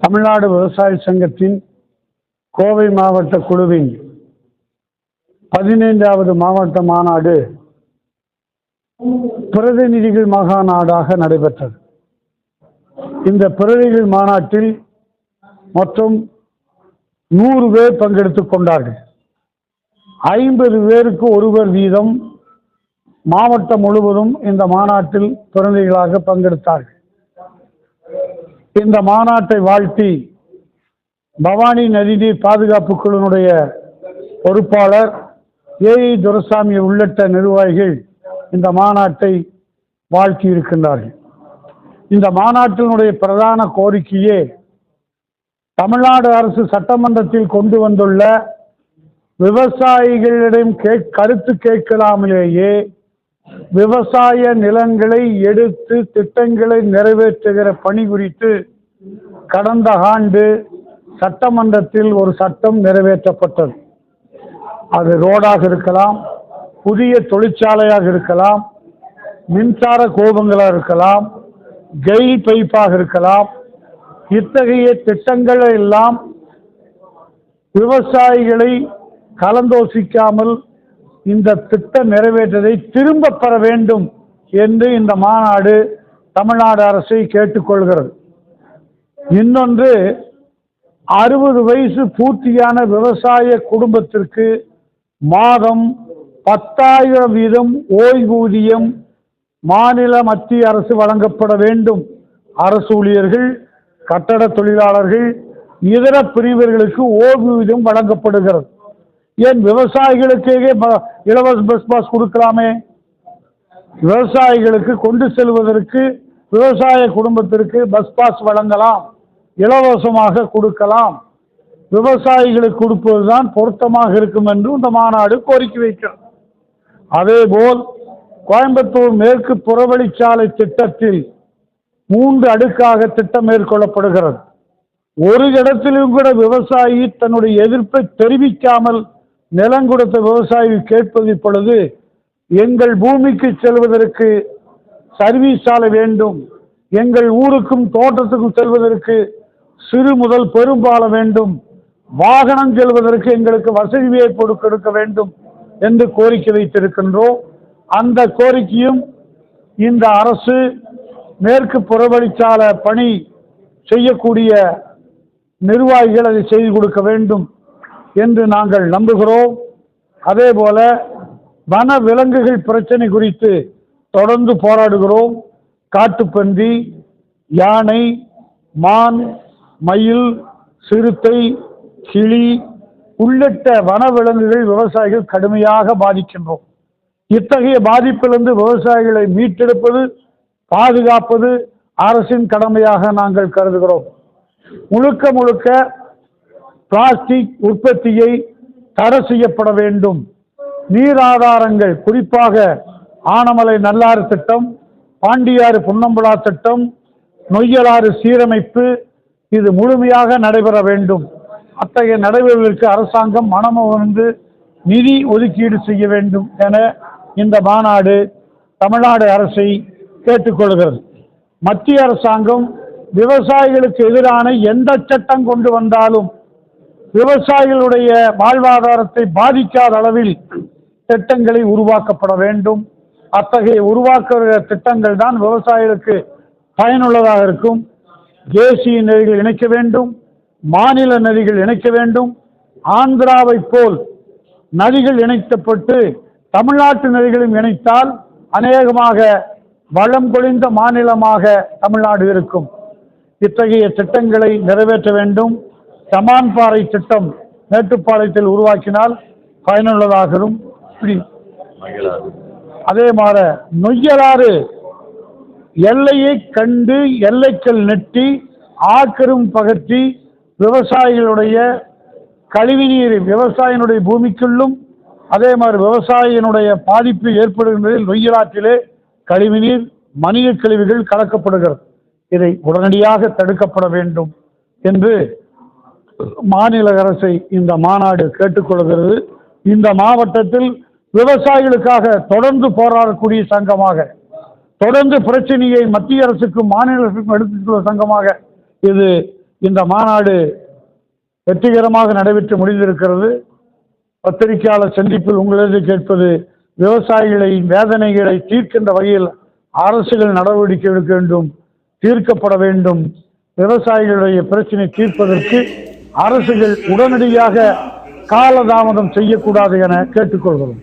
தமிழ்நாடு விவசாய சங்கத்தின் கோவை மாவட்ட குழுவின் பதினைந்தாவது மாவட்ட மாநாடு பிரதிநிதிகள் மாகாநாடாக நடைபெற்றது. இந்த பிரதிநிதிகள் மாநாட்டில் மொத்தம் நூறு பேர் பங்கெடுத்துக் கொண்டார்கள். ஐம்பது பேருக்கு ஒருவர் வீதம் மாவட்டம் முழுவதும் இந்த மாநாட்டில் பிரதிநிதிகளாக பங்கெடுத்தார்கள். இந்த மாநாட்டை வாழ்த்தி பவானி நதிநீர் பாதுகாப்பு குழுவினுடைய பொறுப்பாளர் ஏஇ துரசாமி உள்ளிட்ட நிர்வாகிகள் இந்த மாநாட்டை வாழ்த்தி இருக்கின்றார்கள் இந்த மாநாட்டினுடைய பிரதான கோரிக்கையே தமிழ்நாடு அரசு சட்டமன்றத்தில் கொண்டு வந்துள்ள விவசாயிகளிடம் கேட் கருத்து கேட்கலாமலேயே விவசாய நிலங்களை எடுத்து திட்டங்களை நிறைவேற்றுகிற பணி குறித்து கடந்த ஆண்டு சட்டமன்றத்தில் ஒரு சட்டம் நிறைவேற்றப்பட்டது. அது ரோடாக இருக்கலாம் புதிய தொழிற்சாலையாக இருக்கலாம் மின்சார கோபங்களாக இருக்கலாம் கெயில் பைப்பாக இருக்கலாம். இத்தகைய திட்டங்களை எல்லாம் விவசாயிகளை கலந்தோசிக்காமல் இந்த திட்டம் நிறைவேற்றதை திரும்ப பெற வேண்டும் என்று இந்த மாநாடு தமிழ்நாடு அரசை கேட்டுக்கொள்கிறது. இன்னொன்று அறுபது வயசு பூர்த்தியான விவசாய குடும்பத்திற்கு மாதம் பத்தாயிரம் வீதம் ஓய்வூதியம் மாநில மத்திய அரசு வழங்கப்பட வேண்டும். அரசு ஊழியர்கள் கட்டட தொழிலாளர்கள் இதர பிரிவர்களுக்கு ஓய்வூதியம் வழங்கப்படுகிறது. ஏன் விவசாயிகளுக்கே இலவச பஸ் பாஸ் கொடுக்கலாமே? விவசாயிகளுக்கு கொண்டு செல்வதற்கு விவசாய குடும்பத்திற்கு பஸ் பாஸ் வழங்கலாம். இலவசமாக கொடுக்கலாம். விவசாயிகளுக்கு கொடுப்பதுதான் பொருத்தமாக இருக்கும் என்று இந்த மாநாடு கோரிக்கை வைக்கிறது. அதேபோல் கோயம்புத்தூர் மேற்கு புறவழிச்சாலை திட்டத்தில் மூன்று அடுக்காக திட்டம் மேற்கொள்ளப்படுகிறது. ஒரு இடத்திலும் கூட விவசாயி தன்னுடைய எதிர்ப்பை தெரிவிக்காமல் நிலம் கொடுத்த விவசாயி கேட்பது இப்பொழுது எங்கள் பூமிக்கு செல்வதற்கு சர்வீஸ் சாலை வேண்டும். எங்கள் ஊருக்கும் தோட்டத்துக்கும் செல்வதற்கு சிறு முதல் பெரும்பாலம் வேண்டும். வாகனம் செல்வதற்கு எங்களுக்கு வசதி வாய்ப்பு கொடுக்க வேண்டும் என்று கோரிக்கை வைத்திருக்கின்றோம். அந்த கோரிக்கையும் இந்த அரசு மேற்கு புறவழிச்சாலை பணி செய்யக்கூடிய நிர்வாகிகள் அதை செய்து கொடுக்க வேண்டும். என்று நாங்கள் நம்புகிறோம். அதே போல வன விலங்குகள் பிரச்சனை குறித்து தொடர்ந்து போராடுகிறோம். காட்டுப்பன்றி யானை மான் மயில் சிறுத்தை கிளி உள்ளிட்ட வனவிலங்குகள் விவசாயிகள் கடுமையாக பாதிக்கின்றோம். இத்தகைய பாதிப்பிலிருந்து விவசாயிகளை மீட்டெடுப்பது பாதுகாப்பது அரசின் கடமையாக நாங்கள் கருதுகிறோம். முழுக்க முழுக்க பிளாஸ்டிக் உற்பத்தியை தடை செய்யப்பட வேண்டும். நீர் ஆதாரங்கள் குறிப்பாக ஆனமலை நல்லாறு திட்டம் பாண்டியாறு புன்னம்புலா திட்டம் நொய்யலாறு சீரமைப்பு இது முழுமையாக நடைபெற வேண்டும். அத்தகைய நடைபெறுவதற்கு அரசாங்கம் மனமுவந்து நிதி ஒதுக்கீடு செய்ய வேண்டும் என இந்த மாநாடு தமிழ்நாடு அரசை கேட்டுக்கொள்கிறது. மத்திய அரசாங்கம் விவசாயிகளுக்கு எதிரான எந்த சட்டம் கொண்டு வந்தாலும் விவசாயிகளுடைய வாழ்வாதாரத்தை பாதிக்காத அளவில் திட்டங்களை உருவாக்கப்பட வேண்டும். அத்தகைய உருவாக்குகிற திட்டங்கள் தான் விவசாயிகளுக்கு பயனுள்ளதாக இருக்கும். தேசிய நதிகள் இணைக்க வேண்டும். மாநில நதிகள் இணைக்க வேண்டும். ஆந்திராவைப் போல் நதிகள் இணைக்கப்பட்டு தமிழ்நாட்டு நதிகளும் இணைத்தால் அநேகமாக வளம் கொழிந்த மாநிலமாக தமிழ்நாடு இருக்கும். இத்தகைய திட்டங்களை நிறைவேற்ற வேண்டும். சமான்பாறை திட்டம் மேட்டுப்பாளையத்தில் உருவாக்கினால் பயனுள்ளதாகும் அதே மாதிரி நொய்யலாறு எல்லையை கண்டு எல்லைக்கல் நெட்டி ஆக்கரும் பகற்றி விவசாயிகளுடைய கழிவுநீர் விவசாயினுடைய பூமிக்குள்ளும் அதே மாதிரி விவசாயியினுடைய பாதிப்பு ஏற்படுகின்றதில் நொய்யலாற்றிலே கழிவுநீர் மனித கழிவுகள் கலக்கப்படுகிறது. இதை உடனடியாக தடுக்கப்பட வேண்டும் என்று மாநில அரசை இந்த மாநாடு கேட்டுக்கொள்கிறது. இந்த மாவட்டத்தில் விவசாயிகளுக்காக தொடர்ந்து போராடக்கூடிய சங்கமாக தொடர்ந்து பிரச்சனையை மத்திய அரசுக்கும் மாநில அரசுக்கும் எடுத்துச் செல்வ சங்கமாக இது இந்த மாநாடு வெற்றிகரமாக நடைபெற்று முடிந்திருக்கிறது. பத்திரிகையாளர் சந்திப்பில் உங்களது கேட்பது விவசாயிகளின் வேதனைகளை தீர்க்கின்ற வகையில் அரசுகள் நடவடிக்கை எடுக்க வேண்டும் தீர்க்கப்பட வேண்டும் விவசாயிகளுடைய பிரச்சனை தீர்ப்பதற்கு அரசுகள் உடனடியாக காலதாமதம் செய்யக்கூடாது என கேட்டுக்கொள்கிறோம்.